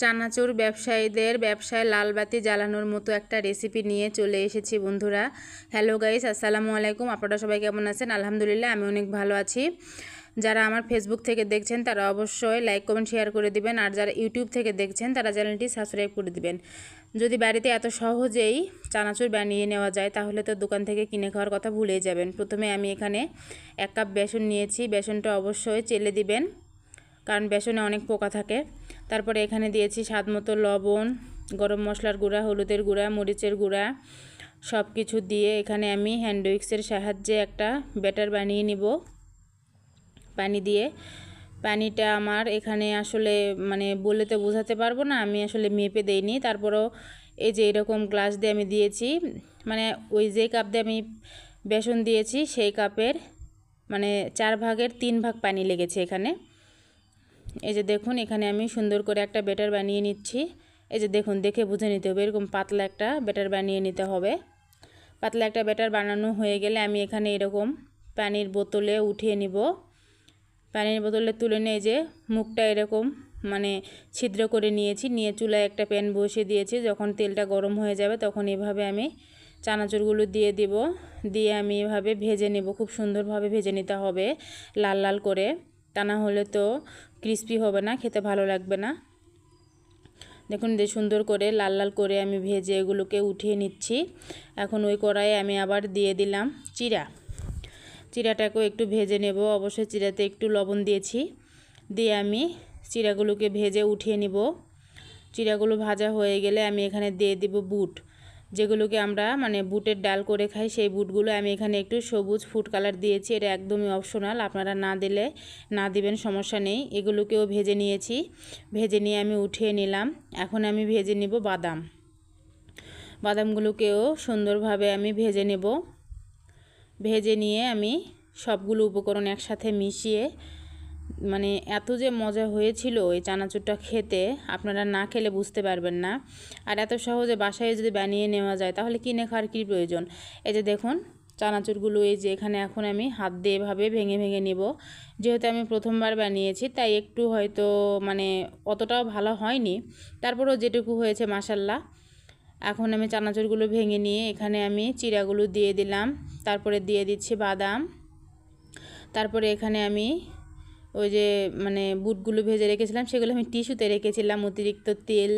চানাচুর ব্যবসায়ীদের ব্যবসায় লালবাতি জ্বালানোর মতো একটা রেসিপি নিয়ে চলে এসেছি বন্ধুরা। হ্যালো গাইস আসসালামু আলাইকুম। আপনারা সবাই কেমন আছেন? আলহামদুলিল্লাহ, আমি অনেক ভালো আছি। যারা আমার ফেসবুক থেকে দেখছেন, তারা অবশ্যই লাইক কমেন্ট শেয়ার করে দিবেন। আর যারা ইউটিউব থেকে দেখছেন, তারা চ্যানেলটি সাবস্ক্রাইব করে দিবেন। যদি বাড়িতে এত সহজেই চানাচুর বানিয়ে নেওয়া যায়, তাহলে তো দোকান থেকে কিনে খাওয়ার কথা ভুলেই যাবেন। প্রথমে আমি এখানে এক কাপ বেসন নিয়েছি। বেসনটা অবশ্যই চেলে দিবেন। কারণ বেসনে অনেক পোকা থাকে। তারপরে এখানে দিয়েছি স্বাদ মতো লবণ, গরম মশলার গুঁড়া, হলুদের গুঁড়া, মরিচের গুঁড়া সব কিছু দিয়ে এখানে আমি হ্যান্ড উইক্সের সাহায্যে একটা ব্যাটার বানিয়ে নিব। পানি দিয়ে। পানিটা আমার এখানে আসলে মানে বলে তো বোঝাতে পারব না, আমি আসলে মেপে দেইনি। তারপরও এই যে এরকম গ্লাস দিয়ে আমি দিয়েছি মানে ওই যে কাপ দিয়ে আমি বেসন দিয়েছি, সেই কাপের মানে চার ভাগের তিন ভাগ পানি লেগেছে এখানে। এই যে দেখুন, এখানে আমি সুন্দর করে একটা ব্যাটার বানিয়ে নিচ্ছি। এই যে দেখুন, দেখে বুঝে নিতে হবে, এরকম পাতলা একটা ব্যাটার বানিয়ে নিতে হবে। পাতলা একটা ব্যাটার বানানো হয়ে গেলে আমি এখানে এরকম পানির বোতলে উঠিয়ে নিব। পানির বোতলে তুলে নিয়ে যে মুখটা এরকম মানে ছিদ্র করে নিয়েছি। নিয়ে চুলায় একটা প্যান বসিয়ে দিয়েছি। যখন তেলটা গরম হয়ে যাবে তখন এভাবে আমি চানাচুরগুলো দিয়ে দিব। দিয়ে আমি এভাবে ভেজে নেব। খুব সুন্দরভাবে ভেজে নিতে হবে, লাল লাল করে। তা না হলে তো ক্রিস্পি হবে না, খেতে ভালো লাগবে না। দেখুন যে সুন্দর করে লাল লাল করে আমি ভেজে এগুলোকে উঠিয়ে নিচ্ছি। এখন ওই কড়াইয়ে আমি আবার দিয়ে দিলাম চিরা চিরাটাকেও একটু ভেজে নেব, অবশ্যই চিরাতে একটু লবণ দিয়েছি। দিয়ে আমি চিরাগুলোকে ভেজে উঠিয়ে নিব। চিরাগুলো ভাজা হয়ে গেলে আমি এখানে দিয়ে দিব বুট। যেগুলোকে আমরা মানে বুটের ডাল করে খাই, সেই বুটগুলো আমি এখানে একটু সবুজ ফুড কালার দিয়েছি। এটা একদমই অপশনাল, আপনারা না দিলে না দিবেন, সমস্যা নেই। এগুলোকেও ভেজে নিয়েছি। ভেজে নিয়ে আমি উঠিয়ে নিলাম। এখন আমি ভেজে নিব বাদাম। বাদামগুলোকেও সুন্দরভাবে আমি ভেজে নেব। ভেজে নিয়ে আমি সবগুলো উপকরণ একসাথে মিশিয়ে মানে এত যে মজা হয়েছিল ওই চানাচুরটা খেতে, আপনারা না খেলে বুঝতে পারবেন না। আর এত সহজে বাসায় যদি বানিয়ে নেওয়া যায়, তাহলে কিনে খাওয়ার কী প্রয়োজন? এই যে দেখুন, চানাচুরগুলো এই যে এখানে এখন আমি হাত দিয়ে এভাবে ভেঙে ভেঙে নিব। যেহেতু আমি প্রথমবার বানিয়েছি, তাই একটু হয়তো মানে অতটাও ভালো হয়নি। তারপরেও যেটুকু হয়েছে মাসাল্লাহ এখন আমি চানাচুরগুলো ভেঙে নিয়ে এখানে আমি চিরাগুলো দিয়ে দিলাম। তারপরে দিয়ে দিচ্ছি বাদাম। তারপরে এখানে আমি ওই যে মানে বুটগুলো ভেজে রেখেছিলাম, সেগুলো আমি টিস্যুতে রেখেছিলাম, অতিরিক্ত তেল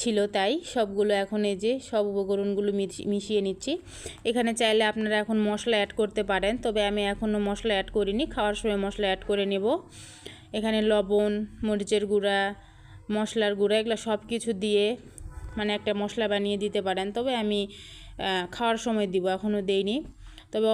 ছিল তাই। সবগুলো এখন এই যে সব উপকরণগুলো মিশিয়ে নিচ্ছি। এখানে চাইলে আপনারা এখন মশলা অ্যাড করতে পারেন, তবে আমি এখনও মশলা অ্যাড করিনি, খাওয়ার সময় মশলা অ্যাড করে নেব। এখানে লবণ, মরিচের গুঁড়া, মশলার গুঁড়া, এগুলো সব কিছু দিয়ে মানে একটা মশলা বানিয়ে দিতে পারেন। তবে আমি খাওয়ার সময় দিব, এখনও দেইনি। তবে